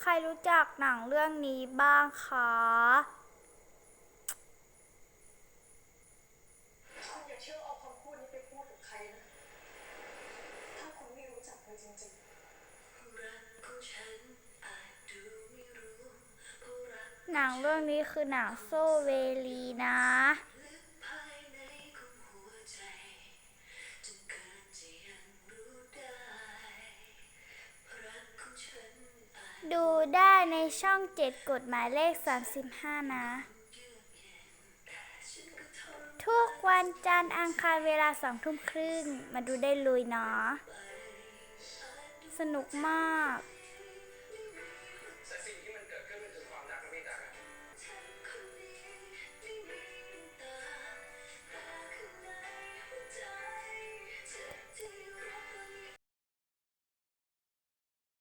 ใครรู้จักหนังเรื่องนี้บ้างคะ คุณอย่าเชื่อเอาคำพูดนี้ไปพูดกับใครนะ ถ้าคุณไม่รู้จักมันจริงหนังเรื่องนี้คือหนังโซเวลีนะ ดูได้ในช่องเจ็ดกฎหมายเลข 35 นะ ทุกวันจันทร์อังคารเวลาสองทุ่มครึ่ง มาดูได้ลุยเนาะ สนุกมาก